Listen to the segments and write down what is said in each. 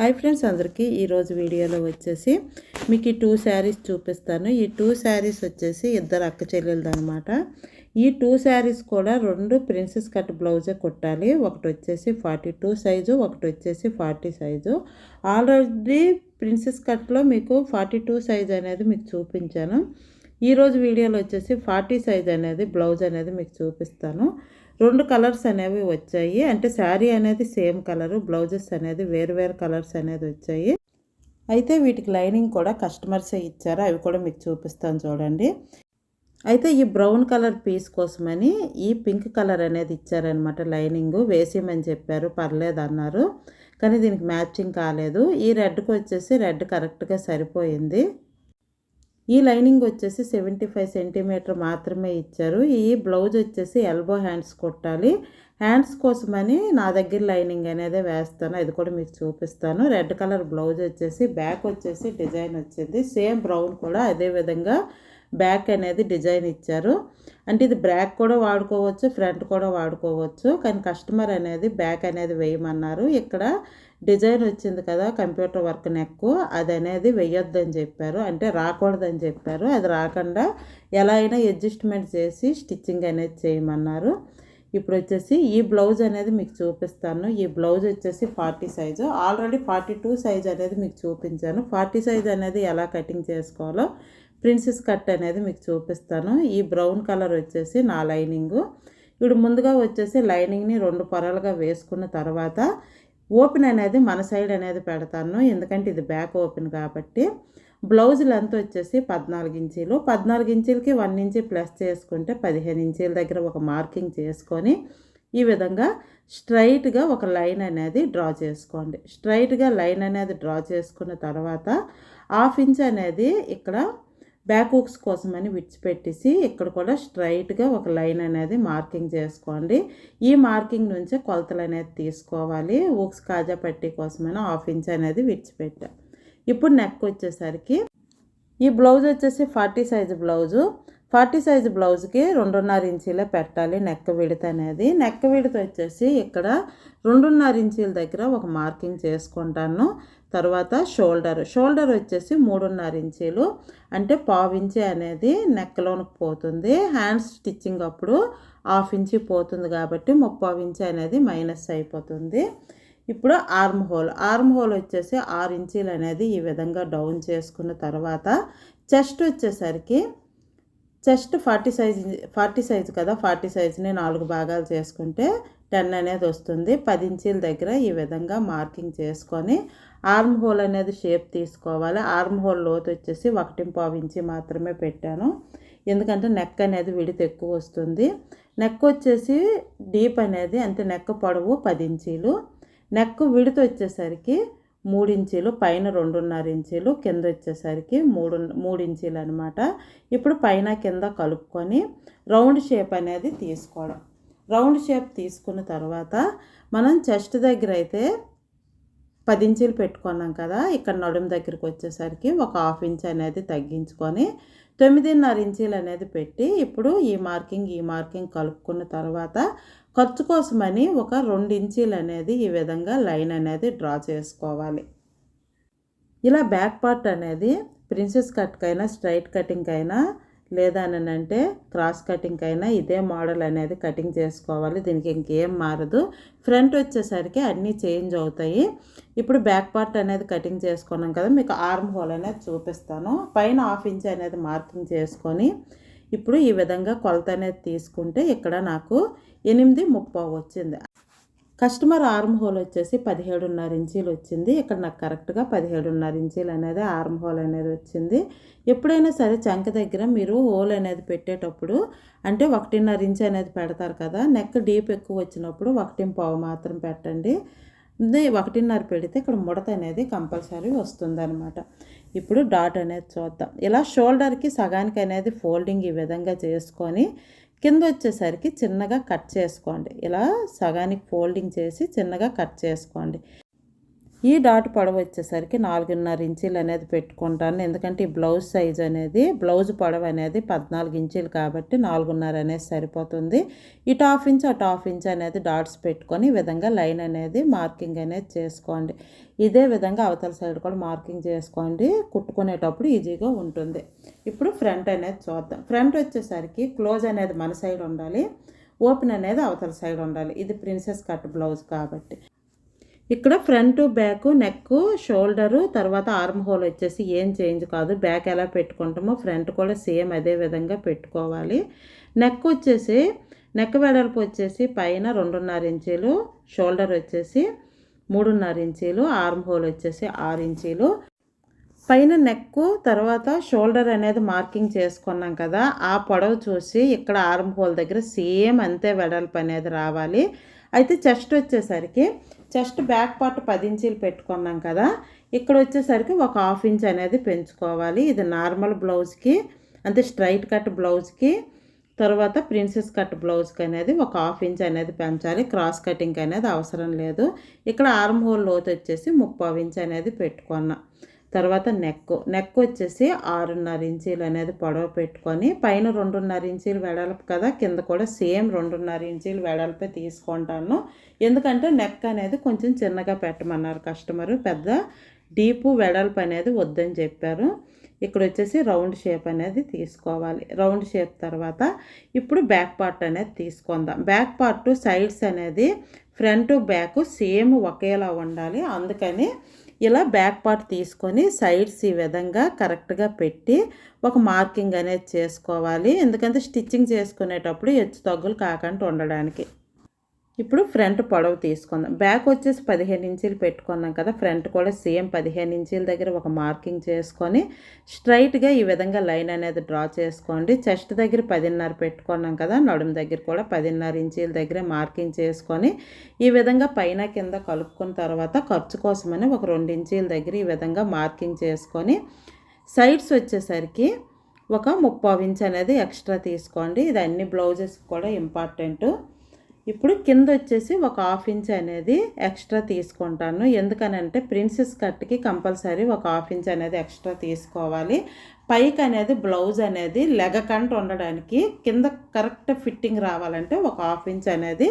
Hi friends అందరికీ ఈరోజు వీడియోలో వచ్చేసి మీకు ఈ టూ శారీస్ చూపిస్తాను. ఈ టూ శారీస్ వచ్చేసి ఇద్దరు అక్క చెల్లెలది అనమాట ఈ టూ శారీస్ కూడా రెండు ప్రిన్సెస్ కట్ బ్లౌజే కుట్టాలి. ఒకటి వచ్చేసి ఫార్టీ టూ సైజు ఒకటి వచ్చేసి ఫార్టీ సైజు. ఆల్రెడీ ప్రిన్సెస్ కట్లో మీకు ఫార్టీ టూ సైజ్ అనేది మీకు చూపించాను. ఈరోజు వీడియోలో వచ్చేసి ఫార్టీ సైజ్ అనేది బ్లౌజ్ అనేది మీకు చూపిస్తాను. రెండు కలర్స్ అనేవి వచ్చాయి. అంటే శారీ అనేది సేమ్ కలరు బ్లౌజెస్ అనేది వేరు వేరు కలర్స్ అనేది వచ్చాయి. అయితే వీటికి లైనింగ్ కూడా కస్టమర్సే ఇచ్చారు. అవి కూడా మీకు చూపిస్తాను చూడండి. అయితే ఈ బ్రౌన్ కలర్ పీస్ కోసమని ఈ పింక్ కలర్ అనేది ఇచ్చారనమాట లైనింగ్. వేసేయమని చెప్పారు. పర్లేదు అన్నారు. కానీ దీనికి మ్యాచింగ్ కాలేదు. ఈ రెడ్కి వచ్చేసి రెడ్ కరెక్ట్గా సరిపోయింది. ఈ లైనింగ్ వచ్చేసి సెవెంటీ ఫైవ్ సెంటీమీటర్ మాత్రమే ఇచ్చారు. ఈ బ్లౌజ్ వచ్చేసి ఎల్బో హ్యాండ్స్ కొట్టాలి. హ్యాండ్స్ కోసమని నా దగ్గర లైనింగ్ అనేది వేస్తాను. అది కూడా మీకు చూపిస్తాను. రెడ్ కలర్ బ్లౌజ్ వచ్చేసి బ్యాక్ వచ్చేసి డిజైన్ వచ్చింది. సేమ్ బ్రౌన్ కూడా అదే విధంగా బ్యాక్ అనేది డిజైన్ ఇచ్చారు. అంటే ఇది బ్యాక్ కూడా వాడుకోవచ్చు ఫ్రంట్ కూడా వాడుకోవచ్చు. కానీ కస్టమర్ అనేది బ్యాక్ అనేది వేయమన్నారు. ఇక్కడ డిజైన్ వచ్చింది కదా కంప్యూటర్ వర్క్ నెక్. అది అనేది వేయొద్దని చెప్పారు. అంటే రాకూడదని చెప్పారు. అది రాకుండా ఎలా అయినా అడ్జస్ట్మెంట్ చేసి స్టిచ్చింగ్ అనేది చేయమన్నారు. ఇప్పుడు వచ్చేసి ఈ బ్లౌజ్ అనేది మీకు చూపిస్తాను. ఈ బ్లౌజ్ వచ్చేసి forty size. Already forty two size అనేది మీకు చూపించాను. ఫార్టీ సైజ్ అనేది ఎలా కటింగ్ చేసుకోవాలో ప్రిన్సెస్ కట్ అనేది మీకు చూపిస్తాను. ఈ బ్రౌన్ కలర్ వచ్చేసి నా లైనింగు. ఇప్పుడు ముందుగా వచ్చేసి లైనింగ్ని రెండు పొరలుగా వేసుకున్న తర్వాత ఓపెన్ అనేది మన సైడ్ అనేది పెడతాను. ఎందుకంటే ఇది బ్యాక్ ఓపెన్ కాబట్టి. బ్లౌజ్ లెంత్ వచ్చేసి పద్నాలుగు ఇంచీలు. పద్నాలుగు ఇంచీలకి వన్ ఇంచీ ప్లస్ చేసుకుంటే పదిహేను ఇంచీల దగ్గర ఒక మార్కింగ్ చేసుకొని ఈ విధంగా స్ట్రైట్గా ఒక లైన్ అనేది డ్రా చేసుకోండి. స్ట్రైట్గా లైన్ అనేది డ్రా చేసుకున్న తర్వాత హాఫ్ ఇంచ్ అనేది ఇక్కడ బ్యాక్ హుక్స్ కోసమని విడిచిపెట్టేసి ఇక్కడ కూడా స్ట్రైట్గా ఒక లైన్ అనేది మార్కింగ్ చేసుకోండి. ఈ మార్కింగ్ నుంచే కొలతలు అనేది తీసుకోవాలి. హుక్స్ కాజా పట్టి కోసమని హాఫ్ ఇంచ్ అనేది విడిచిపెట్టా. ఇప్పుడు నెక్ వచ్చేసరికి ఈ బ్లౌజ్ వచ్చేసి forty size blouse. Forty size బ్లౌజ్కి రెండున్నర ఇంచీలే పెట్టాలి నెక్ విడత అనేది. నెక్ విడత వచ్చేసి ఇక్కడ రెండున్నర ఇంచీల దగ్గర ఒక మార్కింగ్ చేసుకుంటాను. తర్వాత షోల్డర్. షోల్డర్ వచ్చేసి మూడున్నర ఇంచీలు. అంటే పావు అనేది నెక్లోనికి పోతుంది. హ్యాండ్స్ స్టిచ్చింగ్ అప్పుడు హాఫ్ ఇంచి పోతుంది కాబట్టి ముప్పావు ఇంచి అనేది మైనస్ అయిపోతుంది. ఇప్పుడు ఆర్మ్ హోల్. ఆర్మ్ హోల్ వచ్చేసి ఆరు ఇంచీలు అనేది ఈ విధంగా డౌన్ చేసుకున్న తర్వాత చెస్ట్ వచ్చేసరికి chest forty size forty size కదా ఫార్టీ సైజ్ని నాలుగు భాగాలు చేసుకుంటే టెన్ అనేది వస్తుంది. పది ఇంచీల దగ్గర ఈ విధంగా మార్కింగ్ చేసుకొని ఆర్మ్ హోల్ అనేది షేప్ తీసుకోవాలి. ఆర్మ్ హోల్ లోతు వచ్చేసి ఒకటి పావు ఇంచి మాత్రమే పెట్టాను. ఎందుకంటే నెక్ అనేది విడిత ఎక్కువ వస్తుంది. నెక్ వచ్చేసి డీప్ అనేది అంటే నెక్ పొడవు పది ఇంచీలు. నెక్ విడత వచ్చేసరికి మూడు ఇంచీలు పైన రెండున్నర ఇంచీలు కింద వచ్చేసరికి మూడు మూడు ఇంచీలు అనమాట ఇప్పుడు పైన కింద కలుపుకొని రౌండ్ షేప్ అనేది తీసుకోవడం. రౌండ్ షేప్ తీసుకున్న తర్వాత మనం చెస్ట్ దగ్గర అయితే పది ఇంచీలు పెట్టుకున్నాం కదా ఇక్కడ నడుము దగ్గరికి వచ్చేసరికి ఒక హాఫ్ ఇంచ్ అనేది తగ్గించుకొని తొమ్మిదిన్నర ఇంచీలు అనేది పెట్టి ఇప్పుడు ఈ మార్కింగ్ ఈ మార్కింగ్ కలుపుకున్న తర్వాత ఖర్చు కోసమని ఒక రెండు ఇంచీలు అనేది ఈ విధంగా లైన్ అనేది డ్రా చేసుకోవాలి. ఇలా బ్యాక్ పార్ట్ అనేది ప్రిన్సెస్ కట్కైనా స్ట్రైట్ కటింగ్ అయినా లేదా అంటే క్రాస్ కటింగ్ అయినా ఇదే మోడల్ అనేది కటింగ్ చేసుకోవాలి దీనికి ఇంకేం మారదు. ఫ్రంట్ వచ్చేసరికి అన్నీ చేంజ్ అవుతాయి. ఇప్పుడు బ్యాక్ పార్ట్ అనేది కటింగ్ చేసుకున్నాం కదా మీకు ఆర్మ్ హోల్ అనేది చూపిస్తాను. పైన హాఫ్ ఇంచ్ అనేది మార్కింగ్ చేసుకొని ఇప్పుడు ఈ విధంగా కొలత అనేది తీసుకుంటే ఇక్కడ నాకు ఎనిమిది ముప్పావు వచ్చింది. కస్టమర్ ఆర్మ్ హోల్ వచ్చేసి పదిహేడున్నర ఇంచీలు వచ్చింది. ఇక్కడ నాకు కరెక్ట్గా పదిహేడున్నర ఇంచీలు అనేది ఆర్మ్ హోల్ అనేది వచ్చింది. ఎప్పుడైనా సరే చంక దగ్గర మీరు హోల్ అనేది పెట్టేటప్పుడు అంటే ఒకటిన్నర ఇంచ్ అనేది పెడతారు కదా నెక్ డీప్ ఎక్కువ వచ్చినప్పుడు ఒకటి పావు మాత్రం పెట్టండి. ఒకటిన్నర పెడితే ఇక్కడ ముడత అనేది కంపల్సరీ వస్తుందన్నమాట. ఇప్పుడు డాట్ అనేది చూద్దాం. ఇలా షోల్డర్కి సగానికి అనేది ఫోల్డింగ్ ఈ విధంగా చేసుకొని కింద వచ్చేసరికి చిన్నగా కట్ చేసుకోండి. ఇలా సగానికి ఫోల్డింగ్ చేసి చిన్నగా కట్ చేసుకోండి. ఈ డాట్ పొడవు వచ్చేసరికి నాలుగున్నర ఇంచీలు అనేది పెట్టుకుంటాను. ఎందుకంటే ఈ బ్లౌజ్ సైజ్ అనేది బ్లౌజ్ పొడవు అనేది పద్నాలుగు ఇంచీలు కాబట్టి నాలుగున్నర అనేది సరిపోతుంది. ఇటు హాఫ్ ఇంచ్ అటు హాఫ్ ఇంచ్ అనేది డాట్స్ పెట్టుకొని ఈ విధంగా లైన్ అనేది మార్కింగ్ అనేది చేసుకోండి. ఇదే విధంగా అవతల సైడ్ కూడా మార్కింగ్ చేసుకోండి. కుట్టుకునేటప్పుడు ఈజీగా ఉంటుంది. ఇప్పుడు ఫ్రంట్ అనేది చూద్దాం. ఫ్రంట్ వచ్చేసరికి క్లోజ్ అనేది మన సైడ్ ఉండాలి. ఓపెన్ అనేది అవతల సైడ్ ఉండాలి. ఇది ప్రిన్సెస్ కట్ బ్లౌజ్ కాబట్టి. ఇక్కడ ఫ్రంట్ బ్యాక్ నెక్ షోల్డరు తర్వాత ఆర్మ్ హోల్ వచ్చేసి ఏం చేంజ్ కాదు. బ్యాక్ ఎలా పెట్టుకుంటామో ఫ్రంట్ కూడా సేమ్ అదే విధంగా పెట్టుకోవాలి. నెక్ వచ్చేసి నెక్ వెడల్పు వచ్చేసి పైన రెండున్నర ఇంచీలు షోల్డర్ వచ్చేసి మూడున్నర ఇంచీలు ఆర్మ్ హోల్ వచ్చేసి ఆరు ఇంచీలు. పైన నెక్ తర్వాత షోల్డర్ అనేది మార్కింగ్ చేసుకున్నాం కదా ఆ పొడవు చూసి ఇక్కడ ఆర్మ్ హోల్ దగ్గర సేమ్ అంతే వెడల్పు అనేది రావాలి. అయితే చెస్ట్ వచ్చేసరికి జస్ట్ బ్యాక్ పార్ట్ పది ఇంచీలు పెట్టుకున్నాం కదా. ఇక్కడ వచ్చేసరికి ఒక హాఫ్ ఇంచ్ అనేది పెంచుకోవాలి. ఇది నార్మల్ బ్లౌజ్కి అంటే స్ట్రైట్ కట్ బ్లౌజ్కి తర్వాత ప్రిన్సెస్ కట్ బ్లౌజ్కి అనేది ఒక హాఫ్ ఇంచ్ అనేది పెంచాలి. క్రాస్ కటింగ్ అనేది అవసరం లేదు. ఇక్కడ ఆర్మ్ హోల్ లోతు వచ్చేసి ముప్పై ఇంచ్ అనేది పెట్టుకున్నా. తర్వాత నెక్ నెక్ వచ్చేసి ఆరున్నర ఇంచీలు అనేది పొడవ పెట్టుకొని పైన రెండున్నర ఇంచీలు వెడల్పు కదా కింద కూడా సేమ్ రెండున్నర ఇంచీలు వెడల్పే తీసుకుంటాను. ఎందుకంటే నెక్ అనేది కొంచెం చిన్నగా పెట్టమన్నారు కస్టమరు. పెద్ద డీపు వెడల్పు అనేది వద్దని చెప్పారు. ఇక్కడ వచ్చేసి రౌండ్ షేప్ అనేది తీసుకోవాలి. రౌండ్ షేప్ తర్వాత ఇప్పుడు బ్యాక్ పార్ట్ అనేది తీసుకుందాం. బ్యాక్ పార్ట్ సైడ్స్ అనేది ఫ్రంట్ బ్యాక్ సేమ్ ఒకేలా ఉండాలి. అందుకని ఇలా బ్యాక్ పార్ట్ తీసుకొని సైడ్స్ ఈ విధంగా కరెక్ట్గా పెట్టి ఒక మార్కింగ్ అనేది చేసుకోవాలి. ఎందుకంటే స్టిచ్చింగ్ చేసుకునేటప్పుడు హెచ్చు తగ్గులు కాకుండా ఉండడానికి. ఇప్పుడు ఫ్రంట్ పొడవు తీసుకుందాం. బ్యాక్ వచ్చేసి పదిహేను ఇంచీలు పెట్టుకున్నాం కదా ఫ్రంట్ కూడా సేమ్ పదిహేను ఇంచీల దగ్గర ఒక మార్కింగ్ చేసుకొని స్ట్రైట్గా ఈ విధంగా లైన్ అనేది డ్రా చేసుకోండి. చెస్ట్ దగ్గర పదిన్నర పెట్టుకున్నాం కదా నడుము దగ్గర కూడా పదిన్నర ఇంచీల దగ్గర మార్కింగ్ చేసుకొని ఈ విధంగా పైన కింద కలుపుకున్న తర్వాత ఖర్చు కోసమని ఒక రెండు ఇంచీల దగ్గర ఈ విధంగా మార్కింగ్ చేసుకొని సైడ్స్ వచ్చేసరికి ఒక ముప్పావు ఇంచ్ అనేది ఎక్స్ట్రా తీసుకోండి. ఇది అన్ని బ్లౌజెస్ కూడా ఇంపార్టెంటు. ఇప్పుడు కింద వచ్చేసి ఒక హాఫ్ ఇంచ్ అనేది ఎక్స్ట్రా తీసుకుంటాను. ఎందుకనంటే ప్రిన్సెస్ కట్కి కంపల్సరీ ఒక హాఫ్ ఇంచ్ అనేది ఎక్స్ట్రా తీసుకోవాలి. పైకి అనేది బ్లౌజ్ అనేది లెగకంట ఉండడానికి కింద కరెక్ట్ ఫిట్టింగ్ రావాలంటే ఒక హాఫ్ ఇంచ్ అనేది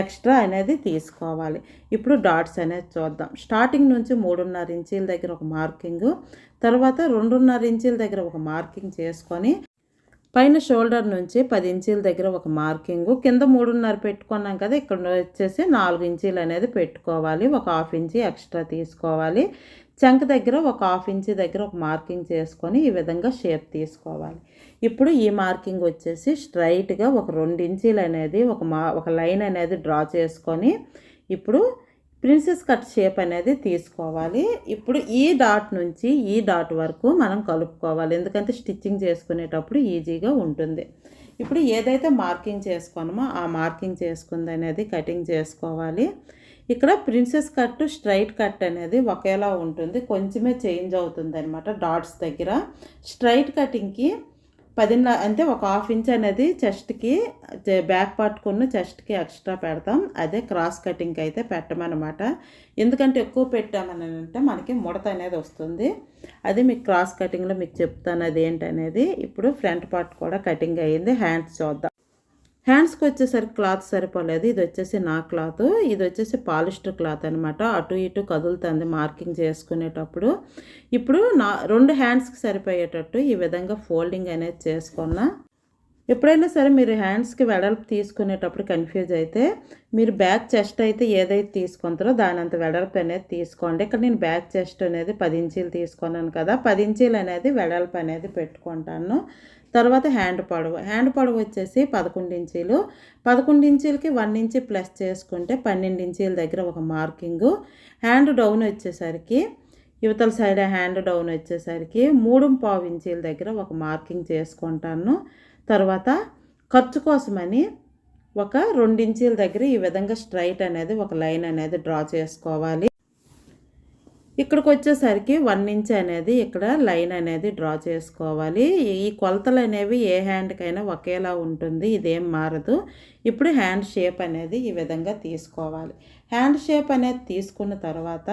ఎక్స్ట్రా అనేది తీసుకోవాలి. ఇప్పుడు డాట్స్ అనేది చూద్దాం. స్టార్టింగ్ నుంచి మూడున్నర ఇంచీల దగ్గర ఒక మార్కింగ్ తర్వాత రెండున్నర ఇంచీల దగ్గర ఒక మార్కింగ్ చేసుకొని పైన షోల్డర్ నుంచి పది ఇంచీల దగ్గర ఒక మార్కింగ్ కింద మూడున్నర పెట్టుకున్నాం కదా ఇక్కడ వచ్చేసి నాలుగు ఇంచీలు అనేది పెట్టుకోవాలి. ఒక హాఫ్ ఇంచి ఎక్స్ట్రా తీసుకోవాలి. చంక దగ్గర ఒక హాఫ్ ఇంచి దగ్గర ఒక మార్కింగ్ చేసుకొని ఈ విధంగా షేప్ తీసుకోవాలి. ఇప్పుడు ఈ మార్కింగ్ వచ్చేసి స్ట్రైట్గా ఒక రెండు ఇంచీలు అనేది ఒక మా ఒక లైన్ అనేది డ్రా చేసుకొని ఇప్పుడు ప్రిన్సెస్ కట్ షేప్ అనేది తీసుకోవాలి. ఇప్పుడు ఈ డాట్ నుంచి ఈ డాట్ వరకు మనం కలుపుకోవాలి. ఎందుకంటే స్టిచ్చింగ్ చేసుకునేటప్పుడు ఈజీగా ఉంటుంది. ఇప్పుడు ఏదైతే మార్కింగ్ చేసుకున్నామో ఆ మార్కింగ్ చేసుకుంది అనేది కటింగ్ చేసుకోవాలి. ఇక్కడ ప్రిన్సెస్ కట్ స్ట్రైట్ కట్ అనేది ఒకేలా ఉంటుంది. కొంచెమే చేంజ్ అవుతుంది అనమాట డాట్స్ దగ్గర. స్ట్రైట్ కటింగ్కి పదిన్నర అంటే ఒక హాఫ్ ఇంచ్ అనేది చెస్ట్కి బ్యాక్ పార్ట్ కొన్న చెస్ట్కి ఎక్స్ట్రా పెడతాం. అదే క్రాస్ కటింగ్ అయితే పెట్టమన్నమాట ఎందుకంటే ఎక్కువ పెట్టామని అంటే మనకి ముడత అనేది వస్తుంది. అది మీకు క్రాస్ కటింగ్లో మీకు చెప్తాను అది ఏంటనేది ఇప్పుడు ఫ్రంట్ పార్ట్ కూడా కటింగ్ అయ్యింది. హ్యాండ్స్ చూద్దాం. హ్యాండ్స్కి వచ్చేసరికి క్లాత్ సరిపోలేదు. ఇది వచ్చేసి నా క్లాత్ ఇది వచ్చేసి పాలిస్టర్ క్లాత్ అనమాట అటు ఇటు కదులుతుంది మార్కింగ్ చేసుకునేటప్పుడు. ఇప్పుడు నా రెండు హ్యాండ్స్కి సరిపోయేటట్టు ఈ విధంగా ఫోల్డింగ్ అనేది చేసుకున్నా. ఎప్పుడైనా సరే మీరు హ్యాండ్స్కి వెడల్పు తీసుకునేటప్పుడు కన్ఫ్యూజ్ అయితే మీరు బ్యాక్ చెస్ట్ అయితే ఏదైతే తీసుకుంటారో దాని అంత వెడల్పు అనేది తీసుకోండి. ఇక్కడ నేను బ్యాక్ చెస్ట్ అనేది పది ఇంచీలు తీసుకున్నాను కదా. పది ఇంచీలు అనేది వెడల్పు అనేది పెట్టుకుంటాను. తర్వాత హ్యాండ్ పొడవు. హ్యాండ్ పొడవు వచ్చేసి పదకొండు ఇంచీలు. పదకొండు ఇంచీలకి వన్ ఇంచి ప్లస్ చేసుకుంటే పన్నెండు ఇంచీల దగ్గర ఒక మార్కింగు. హ్యాండ్ డౌన్ వచ్చేసరికి యువతల సైడ్ హ్యాండ్ డౌన్ వచ్చేసరికి మూడు పావు ఇంచీల దగ్గర ఒక మార్కింగ్ చేసుకుంటాను. తర్వాత ఖర్చు కోసమని ఒక రెండించీల దగ్గర ఈ విధంగా స్ట్రైట్ అనేది ఒక లైన్ అనేది డ్రా చేసుకోవాలి. ఇక్కడికి వచ్చేసరికి వన్ ఇంచ్ అనేది ఇక్కడ లైన్ అనేది డ్రా చేసుకోవాలి. ఈ కొలతలు అనేవి ఏ హ్యాండ్కైనా ఒకేలా ఉంటుంది ఇదేం మారదు. ఇప్పుడు హ్యాండ్ షేప్ అనేది ఈ విధంగా తీసుకోవాలి. హ్యాండ్ షేప్ అనేది తీసుకున్న తర్వాత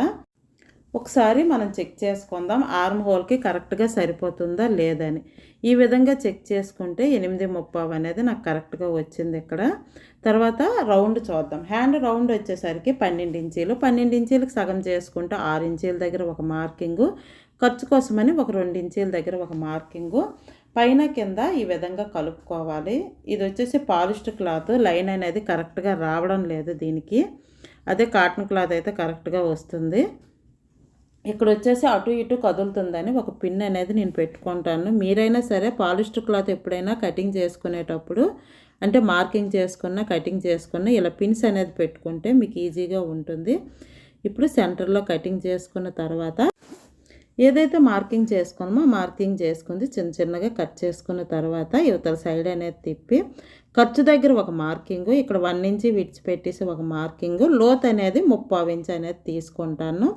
ఒకసారి మనం చెక్ చేసుకుందాం ఆర్మ్ హోల్కి కరెక్ట్గా సరిపోతుందా లేదని. ఈ విధంగా చెక్ చేసుకుంటే ఎనిమిది ముప్పావు అనేది నాకు కరెక్ట్గా వచ్చింది ఇక్కడ. తర్వాత రౌండ్ చూద్దాం. హ్యాండ్ రౌండ్ వచ్చేసరికి పన్నెండు ఇంచీలు. పన్నెండు ఇంచీలకు సగం చేసుకుంటే ఆరు ఇంచీల దగ్గర ఒక మార్కింగు. ఖర్చు కోసమని ఒక రెండు ఇంచీల దగ్గర ఒక మార్కింగు. పైన కింద ఈ విధంగా కలుపుకోవాలి. ఇది వచ్చేసి పాలిస్ట్ క్లాత్. లైన్ అనేది కరెక్ట్గా రావడం లేదు దీనికి. అదే కాటన్ క్లాత్ అయితే కరెక్ట్గా వస్తుంది. ఇక్కడ వచ్చేసి అటు ఇటు కదులుతుందని ఒక పిన్ అనేది నేను పెట్టుకుంటాను. మీరైనా సరే పాలిస్టర్ క్లాత్ ఎప్పుడైనా కటింగ్ చేసుకునేటప్పుడు అంటే మార్కింగ్ చేసుకున్న కటింగ్ చేసుకున్న ఇలా పిన్స్ అనేది పెట్టుకుంటే మీకు ఈజీగా ఉంటుంది. ఇప్పుడు సెంటర్లో కటింగ్ చేసుకున్న తర్వాత ఏదైతే మార్కింగ్ చేసుకున్నామో మార్కింగ్ చేసుకుంది చిన్న చిన్నగా కట్ చేసుకున్న తర్వాత యువతల సైడ్ అనేది తిప్పి ఖర్చు దగ్గర ఒక మార్కింగ్ ఇక్కడ వన్ ఇంచి విడిచిపెట్టేసి ఒక మార్కింగ్ లోత్ అనేది ముప్పావు ఇంచ్ అనేది తీసుకుంటాను.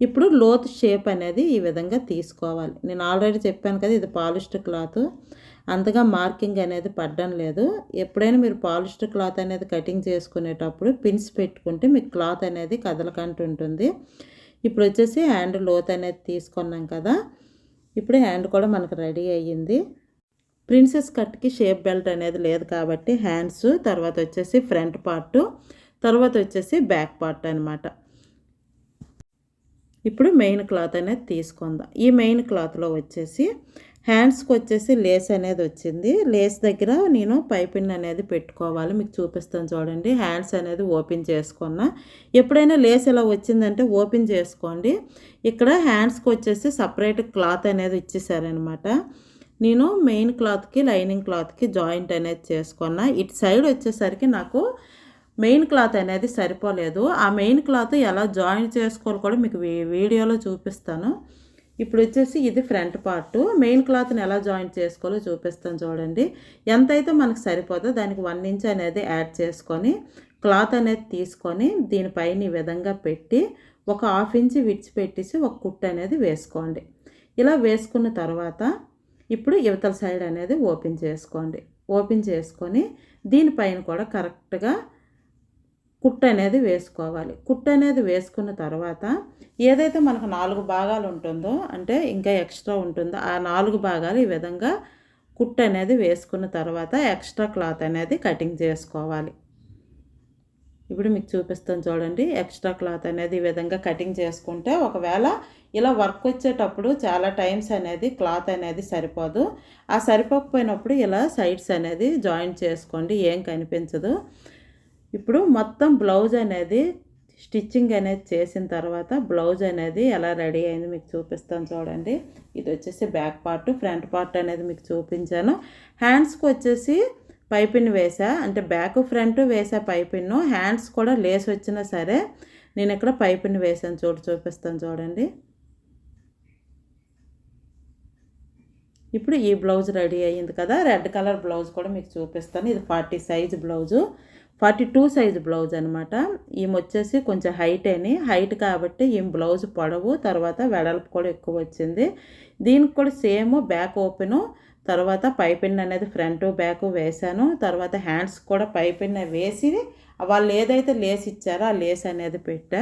ఇప్పుడు లోత్ షేప్ అనేది ఈ విధంగా తీసుకోవాలి. నేను ఆల్రెడీ చెప్పాను కదా ఇది పాలిస్టర్ క్లాత్. అంతగా మార్కింగ్ అనేది పడ్డం లేదు. ఎప్పుడైనా మీరు పాలిస్టర్ క్లాత్ అనేది కటింగ్ చేసుకునేటప్పుడు పిన్స్ పెట్టుకుంటే మీకు క్లాత్ అనేది కదలకంటుంటుంది ఇప్పుడు వచ్చేసి హ్యాండ్ లోత్ అనేది తీసుకున్నాం కదా ఇప్పుడు హ్యాండ్ కూడా మనకు రెడీ అయ్యింది. ప్రిన్సెస్ కట్కి షేప్ బెల్ట్ అనేది లేదు కాబట్టి హ్యాండ్స్ తర్వాత వచ్చేసి ఫ్రంట్ పార్ట్ తర్వాత వచ్చేసి బ్యాక్ పార్ట్ అనమాట ఇప్పుడు మెయిన్ క్లాత్ అనేది తీసుకుందాం. ఈ మెయిన్ క్లాత్లో వచ్చేసి హ్యాండ్స్కి వచ్చేసి లేస్ అనేది వచ్చింది. లేస్ దగ్గర నేను పైపిన్ అనేది పెట్టుకోవాలి. మీకు చూపిస్తాను చూడండి. హ్యాండ్స్ అనేది ఓపెన్ చేసుకున్నా. ఎప్పుడైనా లేస్ ఇలా వచ్చిందంటే ఓపెన్ చేసుకోండి. ఇక్కడ హ్యాండ్స్కి వచ్చేసి సపరేట్ క్లాత్ అనేది ఇచ్చేసారనమాట నేను మెయిన్ క్లాత్కి లైనింగ్ క్లాత్కి జాయింట్ అనేది చేసుకున్నా. ఇటు సైడ్ వచ్చేసరికి నాకు మెయిన్ క్లాత్ అనేది సరిపోలేదు. ఆ మెయిన్ క్లాత్ ఎలా జాయిన్ చేసుకోవాలి కూడా మీకు వీడియోలో చూపిస్తాను. ఇప్పుడు వచ్చేసి ఇది ఫ్రంట్ పార్ట్. మెయిన్ క్లాత్ని ఎలా జాయింట్ చేసుకోవాలో చూపిస్తాను చూడండి. ఎంతైతే మనకు సరిపోదో దానికి వన్ ఇంచ్ అనేది యాడ్ చేసుకొని క్లాత్ అనేది తీసుకొని దీనిపైన ఈ విధంగా పెట్టి ఒక హాఫ్ ఇంచ్ విడిచిపెట్టేసి ఒక కుట్ అనేది వేసుకోండి. ఇలా వేసుకున్న తర్వాత ఇప్పుడు యువతల సైడ్ అనేది ఓపెన్ చేసుకోండి. ఓపెన్ చేసుకొని దీనిపైన కూడా కరెక్ట్గా కుట్టు అనేది వేసుకోవాలి. కుట్టు అనేది వేసుకున్న తర్వాత ఏదైతే మనకు నాలుగు భాగాలు ఉంటుందో అంటే ఇంకా ఎక్స్ట్రా ఉంటుందో ఆ నాలుగు భాగాలు ఈ విధంగా కుట్టు అనేది వేసుకున్న తర్వాత ఎక్స్ట్రా క్లాత్ అనేది కటింగ్ చేసుకోవాలి. ఇప్పుడు మీకు చూపిస్తాను చూడండి. ఎక్స్ట్రా క్లాత్ అనేది ఈ విధంగా కటింగ్ చేసుకుంటే ఒకవేళ ఇలా వర్క్ వచ్చేటప్పుడు చాలా టైమ్స్ అనేది క్లాత్ అనేది సరిపోదు. ఆ సరిపోకపోయినప్పుడు ఇలా సైడ్స్ అనేది జాయింట్ చేసుకోండి. ఏం కనిపించదు. ఇప్పుడు మొత్తం బ్లౌజ్ అనేది స్టిచ్చింగ్ అనేది చేసిన తర్వాత బ్లౌజ్ అనేది ఎలా రెడీ అయింది మీకు చూపిస్తాను చూడండి. ఇది వచ్చేసి బ్యాక్ పార్ట్ ఫ్రంట్ పార్ట్ అనేది మీకు చూపించాను. హ్యాండ్స్కి వచ్చేసి పైపిన్ వేసా అంటే బ్యాక్ ఫ్రంట్ వేసా పైపిన్ను హ్యాండ్స్ కూడా లేస్ వచ్చినా సరే నేను ఇక్కడ పైపిన్ వేసాను చూడు చూపిస్తాను చూడండి. ఇప్పుడు ఈ బ్లౌజ్ రెడీ అయ్యింది కదా రెడ్ కలర్ బ్లౌజ్ కూడా మీకు చూపిస్తాను. ఇది forty size blouse. Forty two size blouse అనమాట ఈమె వచ్చేసి కొంచెం హైట్ అని. హైట్ కాబట్టి ఈమె బ్లౌజ్ పొడవు తర్వాత వెడల్పు కూడా ఎక్కువ వచ్చింది. దీనికి కూడా సేమ్ బ్యాక్ ఓపెను తర్వాత పైపిన్ అనేది ఫ్రంట్ బ్యాక్ వేశాను. తర్వాత హ్యాండ్స్ కూడా పైపిన్ వేసి వాళ్ళు ఏదైతే లేస్ ఇచ్చారో ఆ లేస్ అనేది పెట్టా.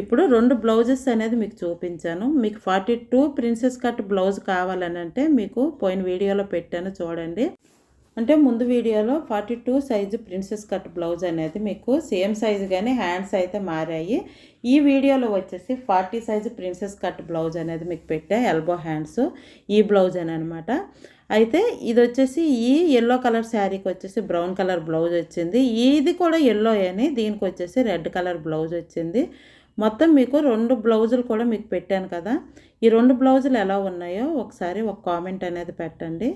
ఇప్పుడు రెండు బ్లౌజెస్ అనేది మీకు చూపించాను. మీకు forty two princess cut blouse కావాలని అంటే మీకు పోయిన వీడియోలో పెట్టాను చూడండి. అంటే ముందు వీడియోలో forty two size princess cut blouse అనేది మీకు సేమ్ సైజు కానీ హ్యాండ్స్ అయితే మారాయి. ఈ వీడియోలో వచ్చేసి forty size princess cut blouse అనేది మీకు పెట్టా ఎల్బో హ్యాండ్స్. ఈ బ్లౌజ్ అని అనమాట అయితే ఇది వచ్చేసి ఈ ఎల్లో కలర్ శారీకి వచ్చేసి బ్రౌన్ కలర్ బ్లౌజ్ వచ్చింది. ఇది కూడా ఎల్లో అని దీనికి వచ్చేసి రెడ్ కలర్ బ్లౌజ్ వచ్చింది. మొత్తం మీకు రెండు బ్లౌజులు కూడా మీకు పెట్టాను కదా. ఈ రెండు బ్లౌజులు ఎలా ఉన్నాయో ఒకసారి ఒక కామెంట్ అనేది పెట్టండి.